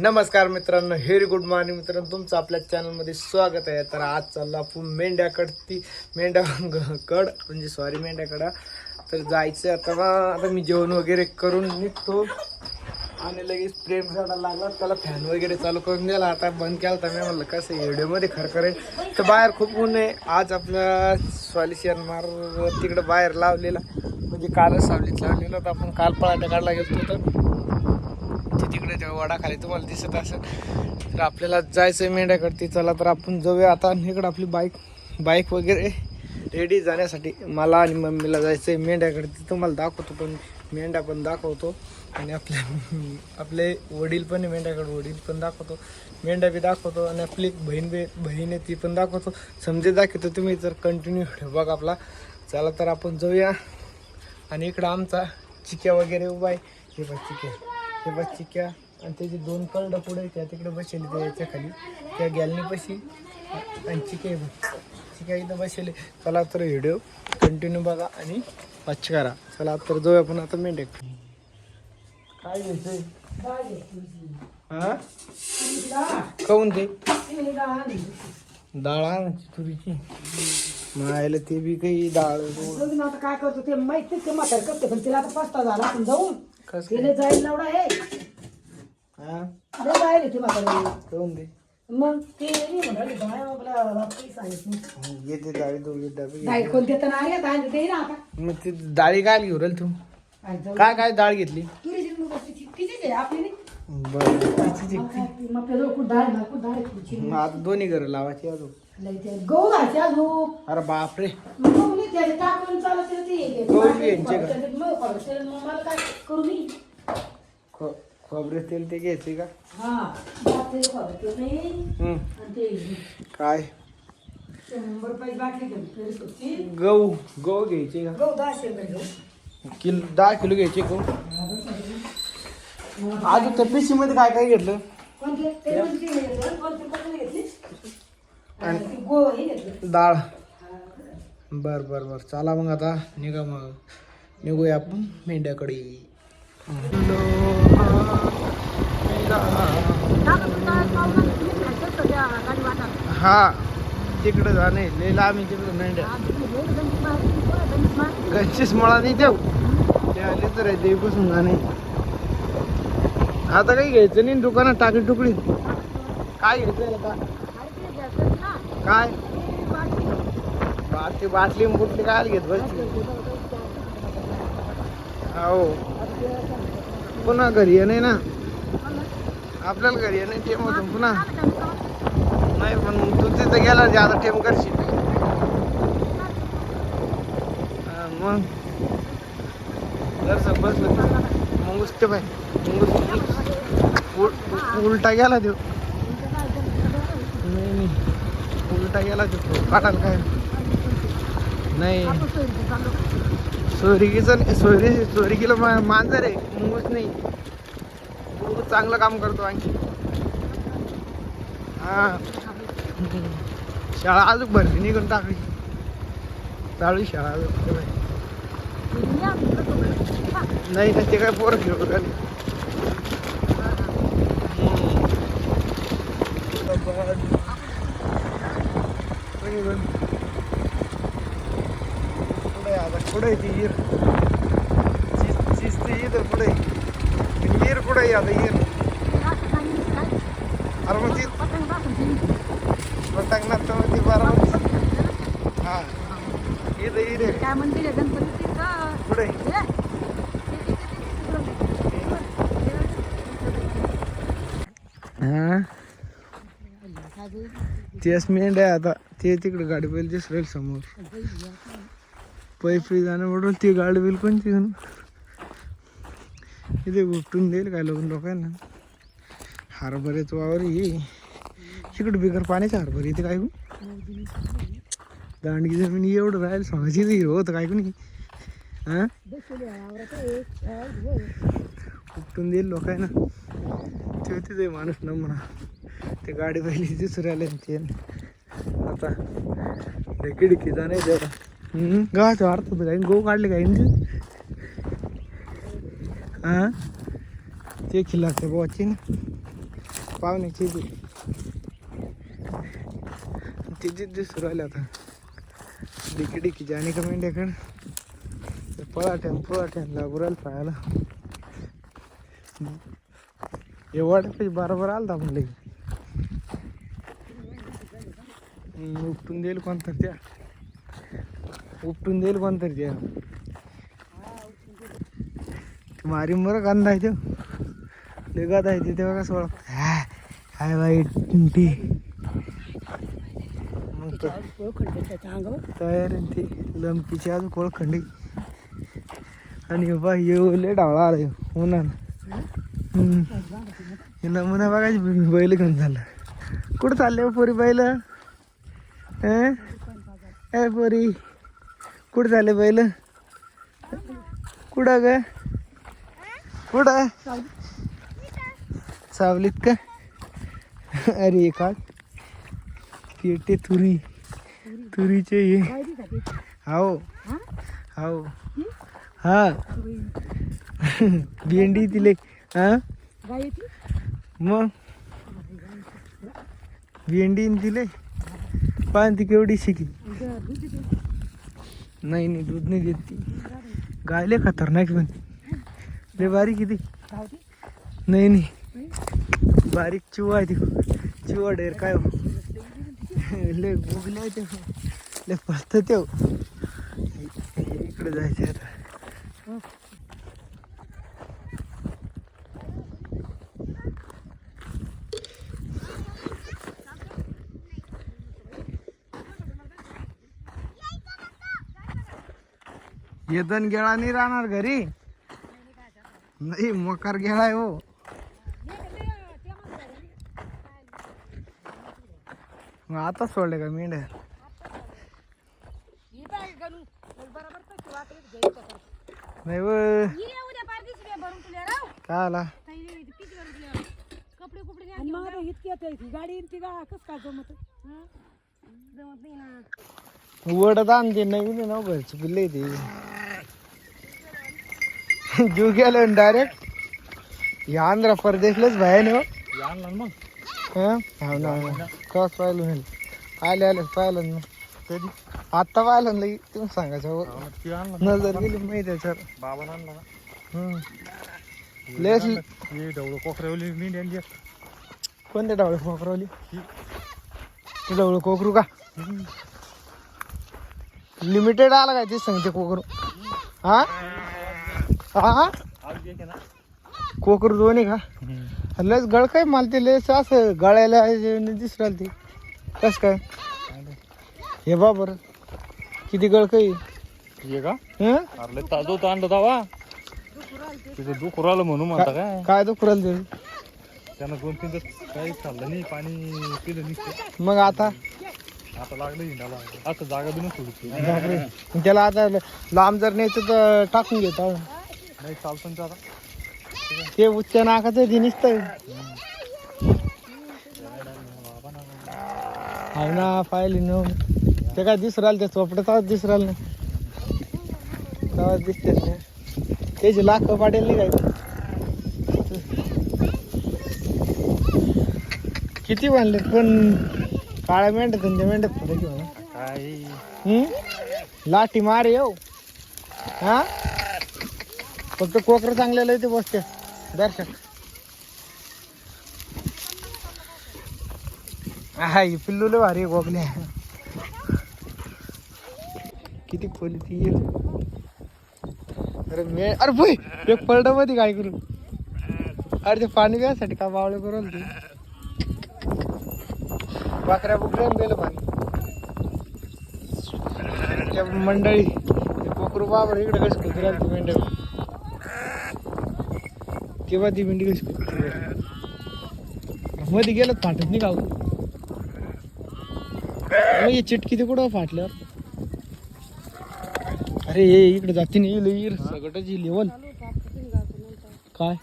नमस्कार मित्रांनो very good morning मित्रांनो तुमचं आपल्या चॅनलमध्ये स्वागत आहे. तर आज चालला आपण मेंढ्याकडती मेंढ्या कड म्हणजे सॉरी मेंढ्याकडा. तर जायचं आता आता मी जेवण वगैरे करून निघतो. आणि लगेच प्रेम झाडा लागला त्याला फॅन वगैरे चालू करून दिला. आता बंद केला तर मी म्हणलं कसं व्हिडिओमध्ये खरखर. आहे तर बाहेर खूप ऊन आहे. आज आपल्या सॉलिशियन मार तिकडं बाहेर लावलेला. म्हणजे कालच सावलीत लावलेला तर आपण काल पळाट्या काढला गेलो तर. ते तिकडे त्या वडाखाली तुम्हाला दिसत असेल. तर आपल्याला जायचं आहे मेंढ्याकडती. चला तर आपण जाऊया. आता इकडं आपली बाईक. बाईक वगैरे रेडी जाण्यासाठी मला आणि मम्मीला जायचं आहे मेंढ्याकडती. तुम्हाला दाखवतो पण मेंढ्या पण दाखवतो. आणि आपले आपले वडील पण आहे मेंढ्याकडे. वडील पण दाखवतो. मेंढ्या बी दाखवतो आणि आपली बहीण बी बहीण आहे ती पण दाखवतो. समजे दाखवतो तुम्ही जर कंटिन्यू बघ आपला. चला तर आपण जाऊया. आणि इकडं आमचा चिक्या वगैरे उभा आहे. हे बघ चिक्या. हे बघ चिक्या आणि त्याचे दोन कळड पुढे त्या तिकडे बसले त्या याच्या खाली त्या गॅलनी पशी आणि चिक्या बघ चिक्या इथं बसेल. चला तर व्हिडिओ कंटिन्यू बघा आणि वाच करा. चला तर जाऊया आपण आता मेंढे काय घ्यायचंय हा? काऊन ते डाळ आणायची तुरीची. मायला ते बी काही डाळ काय करतो ते माहिती ते म्हातार करते पण तिला आता पस्ता झाला आपण जाऊन कस जाईल हा. जाईल ते मग ते नाही म्हणाले बाय आपला रात्री सांगितलं येते डाळी दोघे डबे नाही कोण देताना आले आता आणि ते ना आता. मग ती डाळी काय घेऊ राहिली तू? आणि जाऊ. काय काय डाळ घेतली? तुरीची मग तिची- तिचीच आहे आपली नाही बरं तिची मग काय, मग आपल्या जवळ कुठं डाळ ना कुठं डाळ आहे तुझी मग आता दोन्ही घर लावायची अजून. लई ते गहू घालते अजून अरे बापरे मग गहू नाही त्याला टाकून चालत गहू बी का? मग पडते, मग मला काय करू मी खो खोबरे तेल ते घ्यायचे का हा नाही हम्म. आणि ते काय शंभर रुपये बाटली घेऊन फिरत होती. गहू गहू घ्यायचे का गहू दहाशे रुपये घेऊ. किलो दहा किलो घ्यायचे गहू अजून त्या पिशी मध्ये काय काय घेतलं कोणते? ते कोणते घेतले? कोणते कोणते डाळ. बर बर बर. चला मग आता निघा मग. निघूया आपण मेंढ्याकडे. हा तिकडे जाणे लय लांब आहे तिकडे मेंढ्या. गंशीस मळा नाही देऊ. ते आले तर देवीपासून जाणे आता काही घ्यायचं नाही दुकानात टाकली टुकडी. काय घ्यायचं आता? काय? बाटली बाटली आणि बुटली काय घेत बस हो पुन्हा घरी ये नाही ना? आपल्याला घरी ये नाही टेम होतो पुन्हा? नाही पण तू तिथं गेला आता टेम करशील. मग? जर बसलं मग उष्ट भाई मग उलटा गेला देऊ नाही नाही उलटा गेला तो. काढाल काय? नाही. सोयरिकीचं सोयरी सोयरिकीला मा- मांजर आहे मुंगूस नाही. मुंगूस चांगलं काम करतो आणखी. हा. शाळा अजून भरती निघून टाकली. चालू शाळा अजून. नाही ना ते काय पोरं घेऊ राहिले. कोणी कोण? पुढे आता पुढे ती ईर चिस्ती इथं पुढे ईर कुठे आहे आता ईर अरे मग ती पटकनात तर मग ती बरोबर हा इथं ईर आहे काय म्हणते रे गणपती पुढे तेच आहे आता. ते तिकडे गाडी बैल दिसरेल समोर. पैपी जाणं म्हणून ती गाडी बैल कोणती घेऊन इथे उपटून देईल काय लोक लोकांना. हरभऱ्याचं वावर ये इकडे बिगर पाण्याचे हरभरे इथे काय हो? दांडगी जमीन एवढं राहील सांगायची इथे होत काय कोणी? हा? उपटून देईल लोकांना. ते तिथे माणूस न म्हणा ते गाडी पहिली दिसून आले ते. आता ते खिडकी जाणे तेवढा गावाचं अर्थ काय गहू काढले काय हा? ते खिल्लाचे बोची ना. पाहुण्याची ती तिथेच दिसू राहिले आता. डिकी डिकी जाणे का मेंढ्याकडे? पळाठ्यान पळाठ्यान लागू राहिलं पाहायला. एवढ बरोबर आलता आपण लई हम्म, उपटून देईल कोणतर त्या. उपटून देईल कोणतर त्या. मारी मर कांदा आहे तो. लय गादा आहे ते तेव्हा कसं ओळख हाय बाई टी मग तो त्याच्या अंगावर तयार आहे ती. लंपीची आज कोळखंडी आणि बा येऊ लय डावळा आला ह्यो, उन्हानं. हम्म. हे नमुना बघायची बै- बैल घेऊन झालं. कुठं चालले हो पोरी बैल? अं? ए पोरी? कुठं चालले बैल? कुठं ग? कुठं? सावलीत का? अरे का पेटे तुरी. तुरीचे हे. हाव. हाव. हा. भेंडी दिले. हा? मग? भेंडी दिले. पान ती केवढी शिकली नाही नाही दूध नाही देत ती. गायले खतरनाक पण. लय बारीक किती नाही नाही. बारीक चिवा आहे ती. चिवा डेर काय हो? लय आहे ते. लय पसत ते हो. इकडे जायचं आता. येदन गेळा नाही राहणार घरी. नाही मकार गेळा आहे हो. मग आता सोडले का मेंढ्या? नाही व. काय आला कपडे कुपडे इतकी गाडी कस काय जमत? जमत नाही ना. वडत आणते नवीन आहे ना घरची पिल्ले ते जीव गेलो डायरेक्ट या आंध्र प्रदेशलाच बाहेर हो. मग? हा? हो ना हो. कस पाहिलं नाही. आले आले पाहिलं ना कधी? आत्ता पाहिलं ना लई तुम्ही सांगायचं हो. नजर गेली माहिती त्याच्यावर बाबा आणला. लेस हे डवळं कोकऱ्यावली मी कोणत्या डावळे वापरवली डवळं कोकरू का? लिमिटेड आला काय ते सांगते कोकरू. हा? हा कोकरू दोन्ही का? लस गळ काय मला ते लेस असं गळायला दिस राहिलं ते. कस काय? हे बा बरं. किती गळ काही ये का? हं? अरे ताजो तर आणलं दावा. तिचं दुख राहिलं म्हणून म्हणता काय? काय दुख राहिलं त्यानं दोन तीन काही खाल्लं नाही पाणी पिलं नसतं मग आता? आता लागलं हिंडाला असं जागा बी नसतो बापरे मग त्याला आता लांब जर न्यायचं तर टाकून घेत नाही चालतं ना आता. ते उच्च नाकाचं ते निसतं हो ना पाहिली न ते काय दिसू राहिलं त्या चोपड्यात दिसू राहिलं ना. तेव्हा दिसते ना. त्याची लाख पाडेल नाही काय किती बांधले पण काळ्या मेंढ्यात फरक आहे म्हणा काय हम्म? लाठी मार येऊ. हा? फक्त कोकर चांगलेलं आहे ते बसते. दर्शक. हा ही पिल्लू लय भारी गोगल्या. किती खोली ती. येईल अरे मे अरे भाई एक पलटा मध्ये काय करू? अरे ते पाणी घ्यायसाठी का बावळे करू ते? बाकऱ्या बुकऱ्या गेलं पाणी त्या मंडळी कोकरू बाबर इकडे कस कुत्र्याला ती मेंढ्या. तेव्हा ती मेंढी कशी कुत्री मध्ये गेलं फाटत नाही गाव मग हे चिटकी ते कुठं फाटल्यावर? अरे हे इकडे जाती नाही लईर सगळ्याची लेवल काय?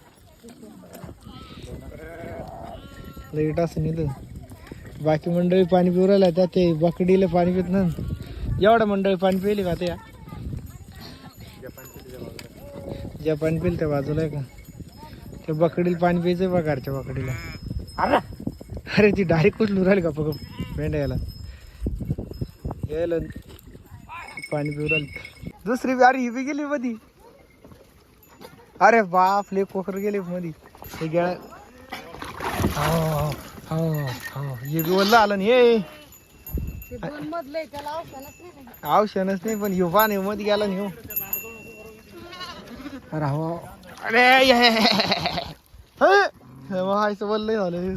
लईट असं नेलं. बाकी मंडळी पाणी पिऊ राहिल्या त्या ते बकडीला पाणी पित ना एवढं मंडळी पाणी पिली का त्या? ज्या पाणी पिलं त्या बाजूला आहे का? त्या बकडीला पाणी प्यायचं बा घरच्या बकडीला अरे! अरे ती डायरेक्ट कुठलू राहिली का बघ मेंढ्या यायला यायला पाणी पिऊ राहिली. दुसरी बी अरे ही बी गेली मधी. अरे बाप ले कोकर गेले मधी. हे गेळा हो हो हो हे बी वल्लं आलं ना हे औषधच नाही पण ह्यो पाणी मध्ये गेला ना ह्यो अरे हो अरे ये. हे, हे व्हायचं वल्लय झालं